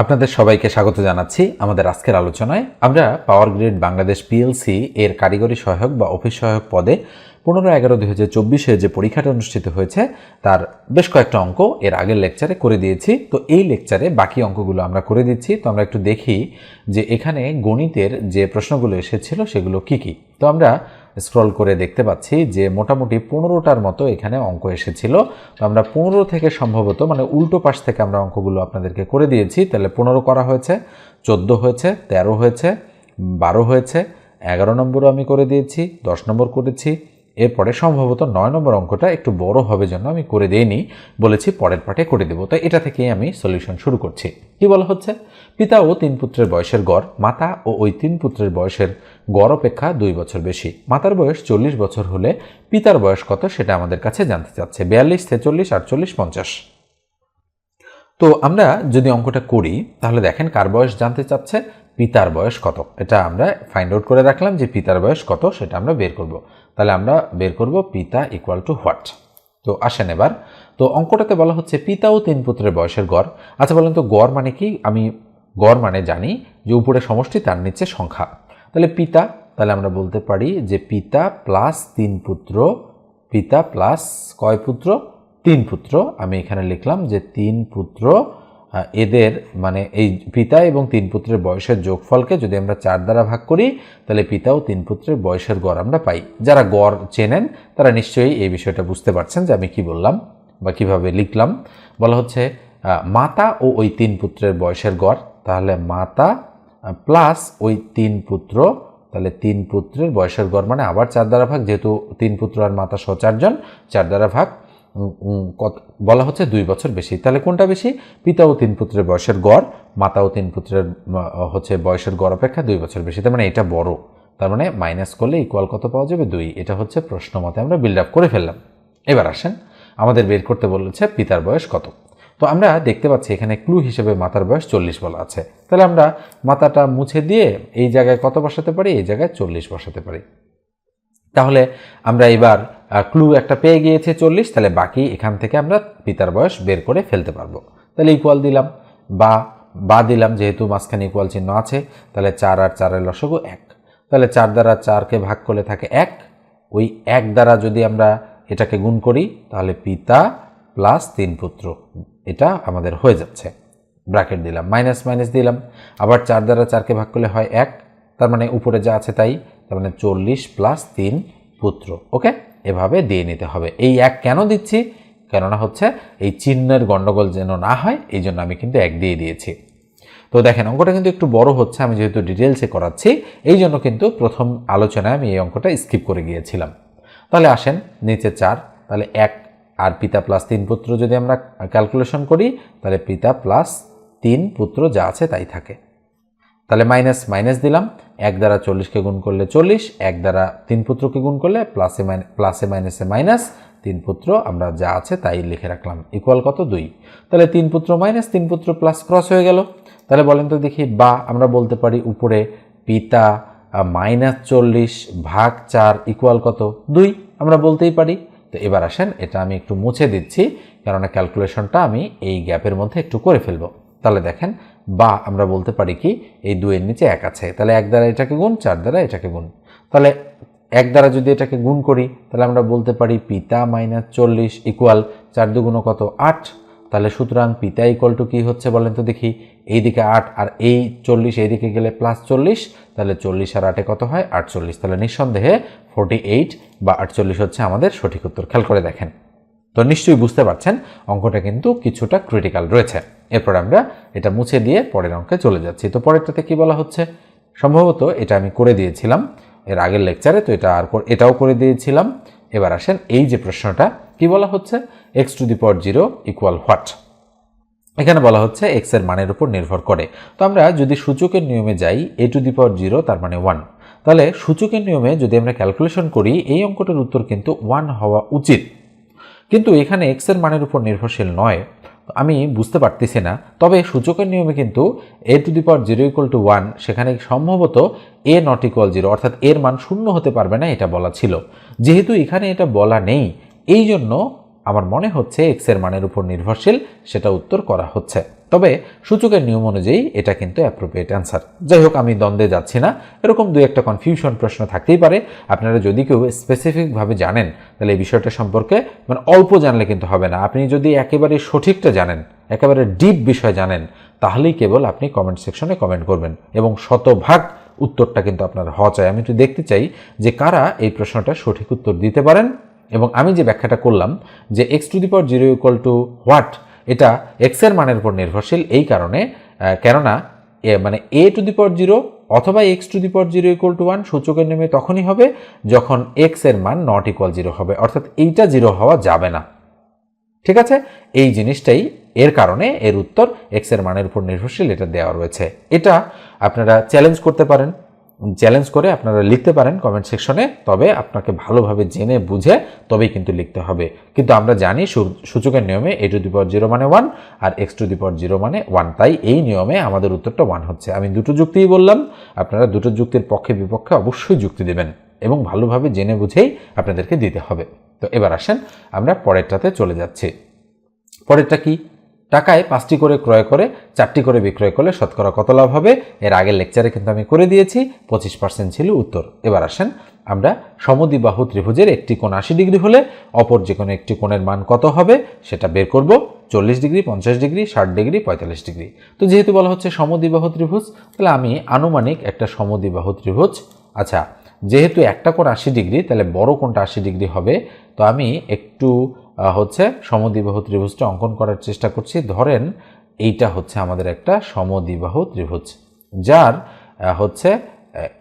আপনাদের সবাইকে স্বাগত জানাচ্ছি আমাদের আজকের আলোচনায়। আমরা পাওয়ার গ্রিড বাংলাদেশ পিএলসি এর কারিগরি সহায়ক বা অফিস সহায়ক পদে পনেরো এগারো দুই হাজার চব্বিশে যে পরীক্ষাটা অনুষ্ঠিত হয়েছে, তার বেশ কয়েকটা অঙ্ক এর আগের লেকচারে করে দিয়েছি। তো এই লেকচারে বাকি অঙ্কগুলো আমরা করে দিচ্ছি। তো আমরা একটু দেখি যে এখানে গণিতের যে প্রশ্নগুলো এসেছিল সেগুলো কি কি। তো আমরা স্ক্রল করে দেখতে পাচ্ছি যে মোটামুটি পনেরোটার মতো এখানে অঙ্ক এসেছিল। তো আমরা পনেরো থেকে সম্ভবত মানে উল্টো পাশ থেকে আমরা অঙ্কগুলো আপনাদেরকে করে দিয়েছি। তাহলে পনেরো করা হয়েছে, চোদ্দ হয়েছে, তেরো হয়েছে, বারো হয়েছে, এগারো নম্বরও আমি করে দিয়েছি, দশ নম্বর করেছি এরপরে সম্ভবত নয় নম্বর অঙ্কটা একটু বড় হবে জন্য আমি করে দিইনি, বলেছি পরের পাঠে করে দেবো। তো এটা থেকেই আমি সলিউশন শুরু করছি। কি বলা হচ্ছে? পিতা ও তিন পুত্রের বয়সের গড়, মাতা ও ওই তিন পুত্রের বয়সের গড় অপেক্ষা দুই বছর বেশি। মাতার বয়স চল্লিশ বছর হলে পিতার বয়স কত সেটা আমাদের কাছে জানতে চাচ্ছে। বিয়াল্লিশ, ছেচল্লিশ, আটচল্লিশ, পঞ্চাশ। তো আমরা যদি অঙ্কটা করি, তাহলে দেখেন কার বয়স জানতে চাচ্ছে? পিতার বয়স কত? এটা আমরা ফাইন্ড আউট করে রাখলাম যে পিতার বয়স কত সেটা আমরা বের করব। তাহলে আমরা বের করব পিতা ইকুয়াল টু হোয়াট তো আসেন এবার। তো অঙ্কটাতে বলা হচ্ছে পিতা ও তিন পুত্রের বয়সের গড়। আচ্ছা বলেন তো, গড় মানে কি? আমি গড় মানে জানি যে উপরে সমষ্টি, তার নিচে সংখ্যা। তাহলে পিতা, তাহলে আমরা বলতে পারি যে পিতা প্লাস তিন পুত্র, পিতা প্লাস কয় পুত্র? তিন পুত্র। আমি এখানে লিখলাম যে তিন পুত্র এদের মানে এই পিতা এবং তিন পুত্রের বয়সের যোগফলকে যদি আমরা চার দ্বারা ভাগ করি, তাহলে পিতা ও তিন পুত্রের বয়সের গড় আমরা পাই। যারা গড় চেনেন, তারা নিশ্চয়ই এই বিষয়টা বুঝতে পারছেন যে আমি কি বললাম বা কীভাবে লিখলাম। বলা হচ্ছে মাতা ও ওই তিন পুত্রের বয়সের গড়। তাহলে মাতা প্লাস ওই তিন পুত্র, তাহলে তিন পুত্রের বয়সের গড় মানে আবার চার দ্বারা ভাগ, যেহেতু তিন পুত্র আর মাতা সহ চারজন, চার দ্বারা ভাগ। কত বলা হচ্ছে দুই বছর বেশি। তাহলে কোনটা বেশি? পিতা ও তিন পুত্রের বয়সের গড়, মাতা ও তিন পুত্রের হচ্ছে বয়সের গড় অপেক্ষা দুই বছর বেশি। তার মানে এটা বড়। তার মানে মাইনাস করলে ইকুয়াল কত পাওয়া যাবে? দুই। এটা হচ্ছে প্রশ্ন মতে আমরা বিল্ড আপ করে ফেললাম। এবার আসেন, আমাদের বের করতে বলেছে পিতার বয়স কত। তো আমরা দেখতে পাচ্ছি এখানে ক্লু হিসেবে মাতার বয়স চল্লিশ বলা আছে। তাহলে আমরা মাথাটা মুছে দিয়ে এই জায়গায় কত বসাতে পারি? এই জায়গায় চল্লিশ বসাতে পারি। তাহলে আমরা এবার ক্লু একটা পেয়ে গিয়েছে চল্লিশ, তাহলে বাকি এখান থেকে আমরা পিতার বয়স বের করে ফেলতে পারব। তাহলে ইকুয়াল দিলাম বা বা দিলাম যেহেতু মাঝখানে ইকুয়াল চিহ্ন আছে, তাহলে চার আর চারের লসগো এক। তাহলে চার দ্বারা চারকে ভাগ করলে থাকে এক। ওই এক দ্বারা যদি আমরা এটাকে গুণ করি, তাহলে পিতা প্লাস তিন পুত্র, এটা আমাদের হয়ে যাচ্ছে। ব্র্যাকেট দিলাম মাইনাস মাইনাস দিলাম। আবার চার দ্বারা চারকে ভাগ করলে হয় এক, তার মানে উপরে যা আছে তাই, তার মানে চল্লিশ প্লাস তিন পুত্র ওকে এভাবে দিয়ে নিতে হবে। এই এক কেন দিচ্ছি? কেননা হচ্ছে এই চিহ্নের গণ্ডগোল যেন না হয় এই জন্য আমি কিন্তু এক দিয়ে দিয়েছি। তো দেখেন, অঙ্কটা কিন্তু একটু বড় হচ্ছে, আমি যেহেতু ডিটেলসে করাচ্ছি এই জন্য কিন্তু প্রথম আলোচনায় আমি এই অঙ্কটা স্কিপ করে গিয়েছিলাম। তাহলে আসেন, নিচে চার, তাহলে এক আর পিতা প্লাস তিন পুত্র যদি আমরা ক্যালকুলেশন করি, তাহলে পিতা প্লাস তিন পুত্র যা আছে তাই থাকে। তাহলে মাইনাস মাইনাস দিলাম। এক দ্বারা চল্লিশকে গুণ করলে চল্লিশ, এক দ্বারা তিন পুত্রকে গুণ করলে প্লাসে মাইন প্লাসে মাইনাসে মাইনাস তিন পুত্র, আমরা যা আছে তাই লিখে রাখলাম। ইকুয়াল কত? দুই। তাহলে তিন পুত্র মাইনাস তিন পুত্র প্লাস ক্রস হয়ে গেল। তাহলে বলেন তো দেখি, বা আমরা বলতে পারি উপরে পিতা মাইনাস চল্লিশ ভাগ চার ইকুয়াল কত? দুই। আমরা বলতেই পারি। তো এবার আসেন, এটা আমি একটু মুছে দিচ্ছি, কেননা ক্যালকুলেশনটা আমি এই গ্যাপের মধ্যে একটু করে ফেলব। তাহলে দেখেন বা আমরা বলতে পারি কি, এই দুয়ের নিচে এক আছে। তাহলে এক দ্বারা এটাকে গুণ, চার দ্বারা এটাকে গুণ। তাহলে এক দ্বারা যদি এটাকে গুণ করি, তাহলে আমরা বলতে পারি পিতা মাইনাস চল্লিশ ইকুয়াল চার দুগুণ কত? আট। তাহলে সুতরাং পিতা ইকুয়াল টু কী হচ্ছে বলেন তো দেখি? এইদিকে আট আর এই চল্লিশ এইদিকে গেলে প্লাস চল্লিশ, তাহলে চল্লিশ আর আটে কত হয়? আটচল্লিশ। তাহলে নিঃসন্দেহে ফোর্টি এইট বা আটচল্লিশ হচ্ছে আমাদের সঠিক উত্তর। খেয়াল করে দেখেন। তো নিশ্চয়ই বুঝতে পারছেন, অঙ্কটা কিন্তু কিছুটা ক্রিটিক্যাল রয়েছে। এরপর আমরা এটা মুছে দিয়ে পরের অঙ্কে চলে যাচ্ছি। তো পরেরটাতে কি বলা হচ্ছে? সম্ভবত এটা আমি করে দিয়েছিলাম। এর আগের লেকচারে তো এটা আর এটাও করে দিয়েছিলাম। এবার আসেন এই যে প্রশ্নটা, কি বলা হচ্ছে? X to the power zero equal what এখানে বলা হচ্ছে এক্সের মানের উপর নির্ভর করে। তো আমরা যদি সূচকের নিয়মে যাই এ টু দি পাওয়ার জিরো তার মানে ওয়ান তাহলে সূচকের নিয়মে যদি আমরা ক্যালকুলেশন করি, এই অঙ্কটার উত্তর কিন্তু ওয়ান হওয়া উচিত। কিন্তু এখানে এক্সের মানের উপর নির্ভরশীল নয়। আমি বুঝতে পারতেছি না। তবে সূচকের নিয়মে কিন্তু a to the power zero equal to one সেখানে সম্ভবত এ নট ইকুয়াল জিরো অর্থাৎ এর মান শূন্য হতে পারবে না এটা বলা ছিল। যেহেতু এখানে এটা বলা নেই এই জন্য আমার মনে হচ্ছে এক্সের মানের উপর নির্ভরশীল, সেটা উত্তর করা হচ্ছে। তবে সূচকের নিয়ম অনুযায়ী এটা কিন্তু অ্যাপ্রোপ্রিয়েট অ্যান্সার যাই হোক, আমি দ্বন্দ্বে যাচ্ছি না। এরকম দু একটা কনফিউশন প্রশ্ন থাকতেই পারে। আপনারা যদি কেউ স্পেসিফিকভাবে জানেন, তাহলে এই বিষয়টা সম্পর্কে মানে অল্প জানলে কিন্তু হবে না। আপনি যদি একেবারে সঠিকটা জানেন, একেবারে ডিপ বিষয় জানেন, তাহলেই কেবল আপনি কমেন্ট সেকশনে কমেন্ট করবেন এবং শতভাগ উত্তরটা কিন্তু আপনার হওয়া চাই। আমি একটু দেখতে চাই যে কারা এই প্রশ্নটা সঠিক উত্তর দিতে পারেন। এবং আমি যে ব্যাখ্যাটা করলাম যে x to the power zero equal to what এটা এক্সের মানের উপর নির্ভরশীল এই কারণে কেননা, এ মানে a to the power zero অথবা x to the power zero equal to one সূচকের নেমে তখনই হবে যখন এক্সের মান নট ইকুয়াল জিরো হবে, অর্থাৎ এইটা জিরো হওয়া যাবে না। ঠিক আছে? এই জিনিসটাই এর কারণে এর উত্তর এক্সের মানের উপর নির্ভরশীল এটা দেওয়া রয়েছে। এটা আপনারা চ্যালেঞ্জ করতে পারেন। চ্যালেঞ্জ করে আপনারা লিখতে পারেন কমেন্ট সেকশনে তবে আপনাকে ভালোভাবে জেনে, বুঝে তবেই কিন্তু লিখতে হবে। কিন্তু আমরা জানি সূচকের নিয়মে a to the power zero মানে ওয়ান আর এক্স টু দি জিরো মানে ওয়ান তাই এই নিয়মে আমাদের উত্তরটা ওয়ান হচ্ছে। আমি দুটো যুক্তিই বললাম। আপনারা দুটো যুক্তির পক্ষে বিপক্ষে অবশ্যই যুক্তি দেবেন এবং ভালোভাবে জেনে বুঝেই আপনাদেরকে দিতে হবে। তো এবার আসেন, আমরা পরেরটাতে চলে যাচ্ছি। পরেরটা কি? টাকায় পাঁচটি করে ক্রয় করে, চারটি করে বিক্রয় করলে শতকরা কত লাভ হবে? এর আগের লেকচারে কিন্তু আমি করে দিয়েছি, পঁচিশ পার্সেন্ট ছিল উত্তর। এবার আসেন আমরা সমদ্বিবাহু ত্রিভুজের একটি কোণ আশি ডিগ্রি হলে অপর যে কোনো একটি কোণের মান কত হবে সেটা বের করব, চল্লিশ ডিগ্রি, পঞ্চাশ ডিগ্রি, ষাট ডিগ্রি, পঁয়তাল্লিশ ডিগ্রি। তো যেহেতু বলা হচ্ছে সমদ্বিবাহু ত্রিভুজ, তাহলে আমি আনুমানিক একটা সমদ্বিবাহু ত্রিভুজ আচ্ছা যেহেতু একটা কোণ আশি ডিগ্রি, তাহলে বড় কোণটা আশি ডিগ্রি হবে, তো আমি একটু হচ্ছে সমদ্বিবাহু ত্রিভুজটা অঙ্কন করার চেষ্টা করছি। ধরেন এইটা হচ্ছে আমাদের একটা সমদ্বিবাহু ত্রিভুজ, যার হচ্ছে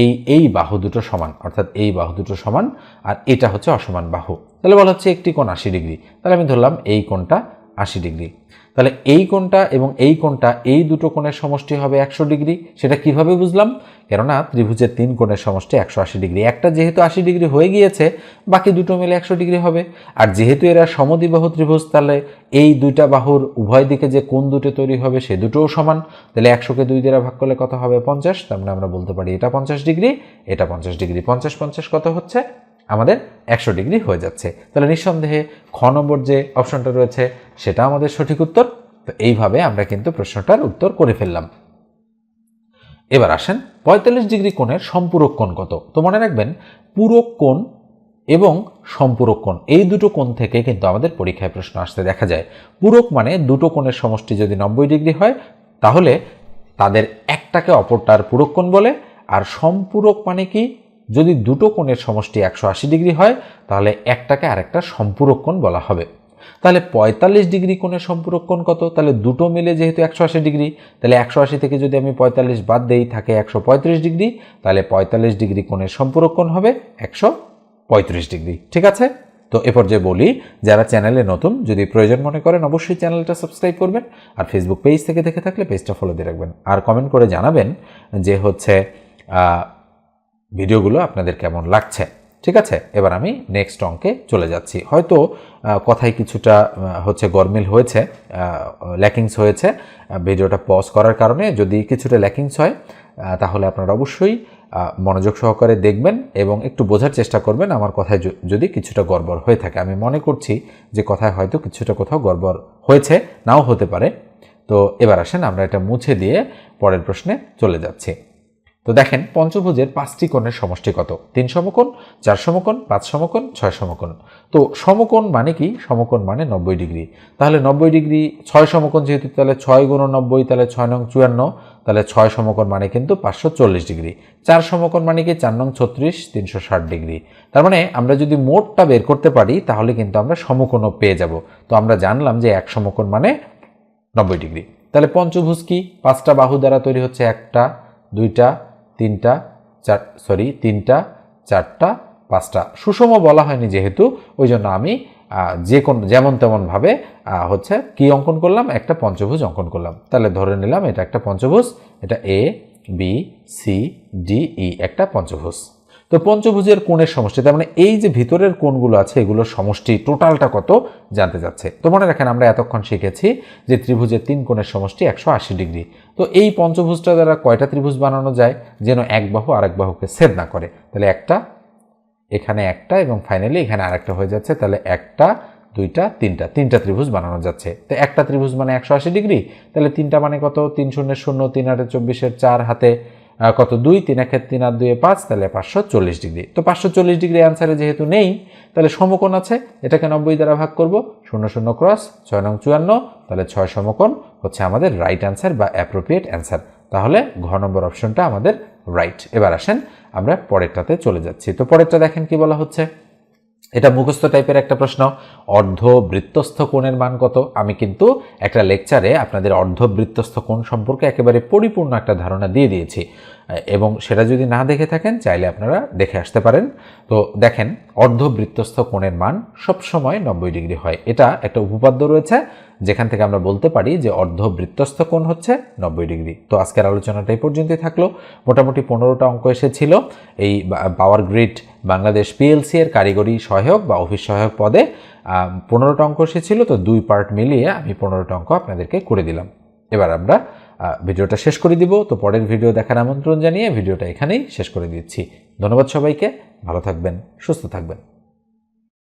এই এই বাহু দুটো সমান, অর্থাৎ এই বাহু দুটো সমান আর এটা হচ্ছে অসমান বাহু। তাহলে বলা হচ্ছে একটি কোণ আশি ডিগ্রি। তাহলে আমি ধরলাম এই কোণটা আশি ডিগ্রি। তাহলে এই কোণটা এবং এই কোণটা, এই দুটো কোণের সমষ্টি হবে একশো ডিগ্রি। সেটা কীভাবে বুঝলাম? কেননা ত্রিভুজের তিন কোণের সমষ্টি একশো আশি ডিগ্রি। একটা যেহেতু আশি ডিগ্রি হয়ে গিয়েছে, বাকি দুটো মিলে একশো ডিগ্রি হবে। আর যেহেতু এরা সমদিবাহু ত্রিভুজ, তাহলে এই দুইটা বাহুর উভয় দিকে যে কোণ দুটো তৈরি হবে, সে দুটোও সমান। তাহলে একশোকে দুই দ্বারা ভাগ করলে কত হবে? পঞ্চাশ। তার মানে আমরা বলতে পারি এটা পঞ্চাশ ডিগ্রি, এটা পঞ্চাশ ডিগ্রি। পঞ্চাশ পঞ্চাশ কত হচ্ছে? আমাদের একশো ডিগ্রি হয়ে যাচ্ছে। তাহলে নিঃসন্দেহে খ নম্বর যে অপশনটা রয়েছে, সেটা আমাদের সঠিক উত্তর? তো এইভাবে আমরা কিন্তু প্রশ্নটার উত্তর করে ফেললাম। এবার আসেন, পঁয়তাল্লিশ ডিগ্রি কোণের সম্পূরক কোণ কত? তো মনে রাখবেন, পূরক কোণ এবং সম্পূরক কোণ, এই দুটো কোণ থেকে কিন্তু আমাদের পরীক্ষায় প্রশ্ন আসতে দেখা যায়। পূরক মানে দুটো কোণের সমষ্টি যদি নব্বই ডিগ্রি হয়, তাহলে তাদের একটাকে অপরটার পূরক কোণ বলে, আর সম্পূরক মানে কি? যদি দুটো কোণের সমষ্টি একশো আশি ডিগ্রি হয়, তাহলে একটাকে আরেকটা সম্পূরক কোণ বলা হবে। তাহলে পঁয়তাল্লিশ ডিগ্রি কোণের সম্পূরক কোণ কত? তাহলে দুটো মিলে যেহেতু একশো আশি ডিগ্রি, তাহলে একশো আশি থেকে যদি আমি পঁয়তাল্লিশ বাদ দেই, থাকে একশো পঁয়ত্রিশ ডিগ্রি, তাহলে পঁয়তাল্লিশ ডিগ্রি কোণের সম্পূরক কোণ হবে একশো পঁয়ত্রিশ ডিগ্রি। ঠিক আছে? তো এ পর্যায়ে বলি, যারা চ্যানেলে নতুন, যদি প্রয়োজন মনে করেন, অবশ্যই চ্যানেলটা সাবস্ক্রাইব করবেন আর ফেসবুক পেজ থেকে দেখে থাকলে পেজটা ফলো দিয়ে রাখবেন। আর কমেন্ট করে জানাবেন যে হচ্ছে ভিডিওগুলো আপনাদের কেমন লাগছে? ঠিক আছে? এবার আমি নেক্সট অঙ্কে চলে যাচ্ছি। হয়তো কথায় কিছুটা হচ্ছে গরমিল হয়েছে ল্যাকিংস হয়েছে। ভিডিওটা পজ করার কারণে যদি কিছুটা ল্যাকিংস হয় তাহলে আপনারা অবশ্যই মনোযোগ সহকারে দেখবেন এবং একটু বোঝার চেষ্টা করবেন আমার কথায় যদি কিছুটা গড়বড় হয়ে থাকে। আমি মনে করছি যে কথায় হয়তো কিছুটা কোথাও গড়বড় হয়েছে, নাও হতে পারে। তো এবার আসেন, আমরা এটা মুছে দিয়ে পরের প্রশ্নে চলে যাচ্ছি। তো দেখেন, পঞ্চভুজের পাঁচটি কোণের সমষ্টি কত? তিন সমকোণ, চার সমকোণ, পাঁচ সমকোণ, ছয় সমকোণ। তো সমকোণ মানে কি? সমকোণ মানে নব্বই ডিগ্রি। তাহলে নব্বই ডিগ্রি, ছয় সমকোণ যেহেতু, তাহলে ছয় গুণ নব্বই, তাহলে ছয় নং চুয়ান্ন, তাহলে ছয় সমকোণ মানে কিন্তু পাঁচশো চল্লিশ ডিগ্রি। চার সমকোণ মানে কি? চার নং ছত্রিশ, তিনশো ষাট ডিগ্রি। তার মানে আমরা যদি মোটটা বের করতে পারি, তাহলে কিন্তু আমরা সমকোণও পেয়ে যাব। তো আমরা জানলাম যে এক সমকোণ মানে নব্বই ডিগ্রি। তাহলে পঞ্চভুজ কি? পাঁচটা বাহু দ্বারা তৈরি হচ্ছে একটা, দুইটা তিনটা চার সরি তিনটা, চারটা, পাঁচটা। সুষম বলা হয়নি যেহেতু ওই জন্য আমি যে কোন, যেমন তেমনভাবে হচ্ছে কি অঙ্কন করলাম? একটা পঞ্চভুজ অঙ্কন করলাম। তাহলে ধরে নিলাম এটা একটা পঞ্চভুজ, এটা A B C D E একটা পঞ্চভুজ। তো পঞ্চভুজের কোণের সমষ্টি, তার মানে এই যে ভিতরের কোণগুলো আছে, এগুলোর সমষ্টি টোটালটা কত জানতে যাচ্ছে তো মনে রাখেন আমরা এতক্ষণ শিখেছি যে ত্রিভুজের তিন কোণের সমষ্টি একশো আশি ডিগ্রি। তো এই পঞ্চভুজটা দ্বারা কয়টা ত্রিভুজ বানানো যায়? যেন এক বাহু আর এক বাহুকে ছেদ না করে। তাহলে একটা, এখানে একটা এবং ফাইনালি এখানে আরেকটা হয়ে যাচ্ছে। তাহলে একটা, দুইটা, তিনটা তিনটা ত্রিভুজ বানানো যাচ্ছে। তো একটা ত্রিভুজ মানে একশো আশি ডিগ্রি। তাহলে তিনটা মানে কত? তিন শূন্যের শূন্য, তিন আটে চব্বিশের চার হাতে কত দুই? তিন একে তিন আর দুয়ে পাঁচ, তাহলে পাঁচশো চল্লিশ ডিগ্রি। তো পাঁচশো চল্লিশ ডিগ্রি অ্যান্সারে যেহেতু নেই, তাহলে সমকোণ আছে, এটাকে নব্বই দ্বারা ভাগ করব। শূন্য শূন্য ক্রস ছয় নং চুয়ান্ন, তাহলে ছয় সমকোণ হচ্ছে আমাদের রাইট অ্যান্সার বা অ্যাপ্রোপ্রিয়েট অ্যান্সার তাহলে ঘ নম্বর অপশনটা আমাদের রাইট এবার আসেন, আমরা পরেরটাতে চলে যাচ্ছি। তো পরেরটা দেখেন কি বলা হচ্ছে? এটা মুখস্থ টাইপের একটা প্রশ্ন। অর্ধ বৃত্তস্থ কোণের মান কত? আমি কিন্তু একটা লেকচারে আপনাদের অর্ধ বৃত্তস্থ কোণ সম্পর্কে একেবারে পরিপূর্ণ একটা ধারণা দিয়ে দিয়েছি। এবং সেটা যদি না দেখে থাকেন, চাইলে আপনারা দেখে আসতে পারেন। তো দেখেন অর্ধ বৃত্তস্থ কোণের মান সবসময় নব্বই ডিগ্রি হয়। এটা একটা উপপাদ্য রয়েছে, যেখান থেকে আমরা বলতে পারি যে অর্ধ বৃত্তস্থ কোণ হচ্ছে নব্বই ডিগ্রি। তো আজকের আলোচনাটা এই পর্যন্তই থাকল। মোটামুটি পনেরোটা অঙ্ক এসেছিল। এই পাওয়ার গ্রিড বাংলাদেশ পিএলসি এর কারিগরি সহায়ক বা অফিস সহায়ক পদে পনেরোটা অঙ্ক এসেছিল তো দুই পার্ট মিলিয়ে আমি পনেরোটা অঙ্ক আপনাদেরকে করে দিলাম। এবার আমরা ভিডিওটা শেষ করে দিব। তো পরের ভিডিও দেখার আমন্ত্রণ জানিয়ে ভিডিওটা এখানেই শেষ করে দিচ্ছি। ধন্যবাদ সবাইকে। ভালো থাকবেন, সুস্থ থাকবেন।